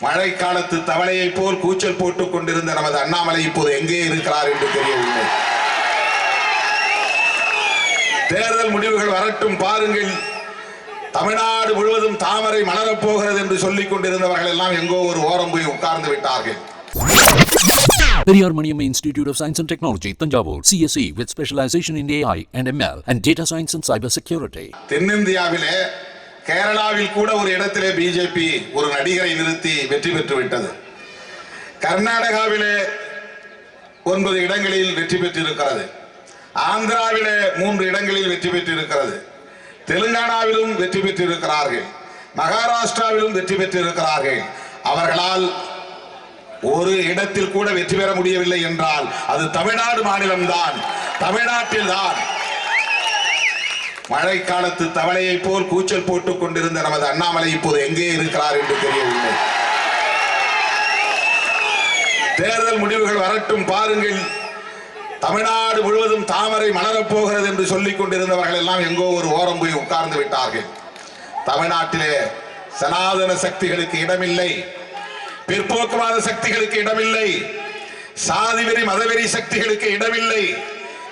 மழை காலத்து தவளையைப் போல் கூச்சல் போட்டுக் கொண்டிருந்த நமது அண்ணாமலை இப்போது எங்கே இருக்கிறார் என்று தெரியவில்லை. தேர்தல் முடிவுகள் வரட்டும் பாருங்கள். தமிழ்நாடு முழுவதும் தாமரை மலரப் போகிறது என்று சொல்லிக் கொண்டிருந்தவர்கள் எல்லாம் எங்கோ ஒரு ஓரம் போய் உட்கார்ந்து விட்டார்கள். Periyar Maniam Institute of Science and Technology, Tanjavur, CSE with specialization in AI and ML and data science and cyber security. தென்னிந்தியாவிலே கேரளாவில் கூட ஒரு இடத்திலே பிஜேபி ஒரு நடிகரை நிறுத்தி வெற்றி பெற்று விட்டது. கர்நாடகாவிலே ஒன்பது இடங்களில் வெற்றி பெற்றிருக்கிறது. ஆந்திராவிலே மூன்று இடங்களில் வெற்றி பெற்றிருக்கிறது. தெலுங்கானாவிலும் வெற்றி பெற்றிருக்கிறார்கள். மகாராஷ்டிராவிலும் வெற்றி பெற்றிருக்கிறார்கள். அவர்களால் ஒரு இடத்தில் கூட வெற்றி பெற முடியவில்லை என்றால் அது தமிழ்நாடு மாநிலம்தான். தமிழ்நாட்டில் தான் மழை காலத்து தவளையைப் போல் கூச்சல் போட்டுக் கொண்டிருந்த நமது அண்ணாமலை இப்போது எங்கே இருக்கிறார் என்று தெரியவில்லை. தேர்தல் முடிவுகள் வரட்டும் பாருங்கள். தமிழ்நாடு முழுவதும் தாமரை மலரப் போகிறது என்று சொல்லிக் கொண்டிருந்தவர்கள் எல்லாம் எங்கோ ஒரு ஓரம் போய் உட்கார்ந்து விட்டார்கள். தமிழ்நாட்டிலே சனாதன சக்திகளுக்கு இடமில்லை. பிற்போக்குவாத சக்திகளுக்கு இடமில்லை. சாதிவெறி மதவெறி சக்திகளுக்கு இடமில்லை.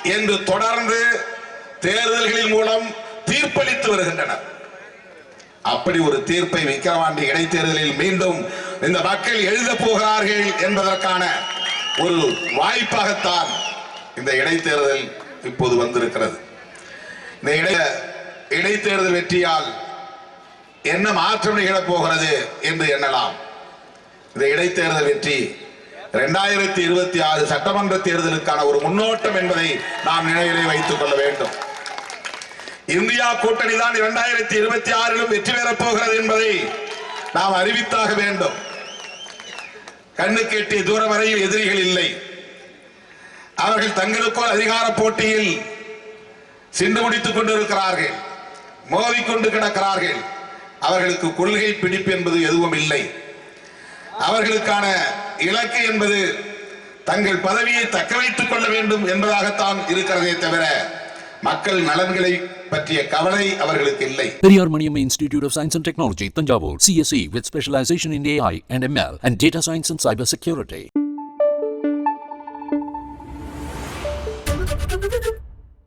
என்று தொடர்ந்து தேர்தல்களின் மூலம் தீர்ப்பளித்து வருகின்றனர் அப்படி ஒரு தீர்ப்பை விக்கிரவாண்டி இடைத்தேர்தலில் மீண்டும் இந்த மக்கள் எழுதப் போகிறார்கள் என்பதற்கான ஒரு வாய்ப்பாகத்தான் இந்த இடைத்தேர்தல் இப்போது வந்திருக்கிறது. இந்த இடைய இடைத்தேர்தல் வெற்றியால் என்ன மாற்றம் நிகழப் போகிறது என்று எண்ணலாம். இந்த இடைத்தேர்தல் வெற்றி இரண்டாயிரத்தி இருபத்தி ஆறு சட்டமன்ற தேர்தலுக்கான ஒரு முன்னோட்டம் என்பதை நாம் நினைவிலே வைத்துக் கொள்ள வேண்டும். இந்தியா கூட்டணி தான் இரண்டாயிரத்தி இருபத்தி ஆறிலும் வெற்றி பெறப் போகிறது என்பதை நாம் அறிவித்தாக வேண்டும். கண்ணுக்கு எட்டிய தூரம் வரையில் எதிரிகள் இல்லை. அவர்கள் தங்களுக்குள் அதிகார போட்டியில் சிந்து முடித்துக் கொண்டிருக்கிறார்கள். மோதிக்கொண்டு கிடக்கிறார்கள். அவர்களுக்கு கொள்கை பிடிப்பு என்பது எதுவும் இல்லை. அவர்களுக்கான இலக்கு என்பது தங்கள் பதவியை தக்க வைத்துக் கொள்ள வேண்டும் என்பதாகத்தான் இருக்கிறதே தவிர மக்கள் நலன்களை பற்றிய கவலை அவர்களுக்கு இல்லை Periyar Maniam institute of science and technology Thanjavur CSC with specialisation in AI and ML and data science and cyber security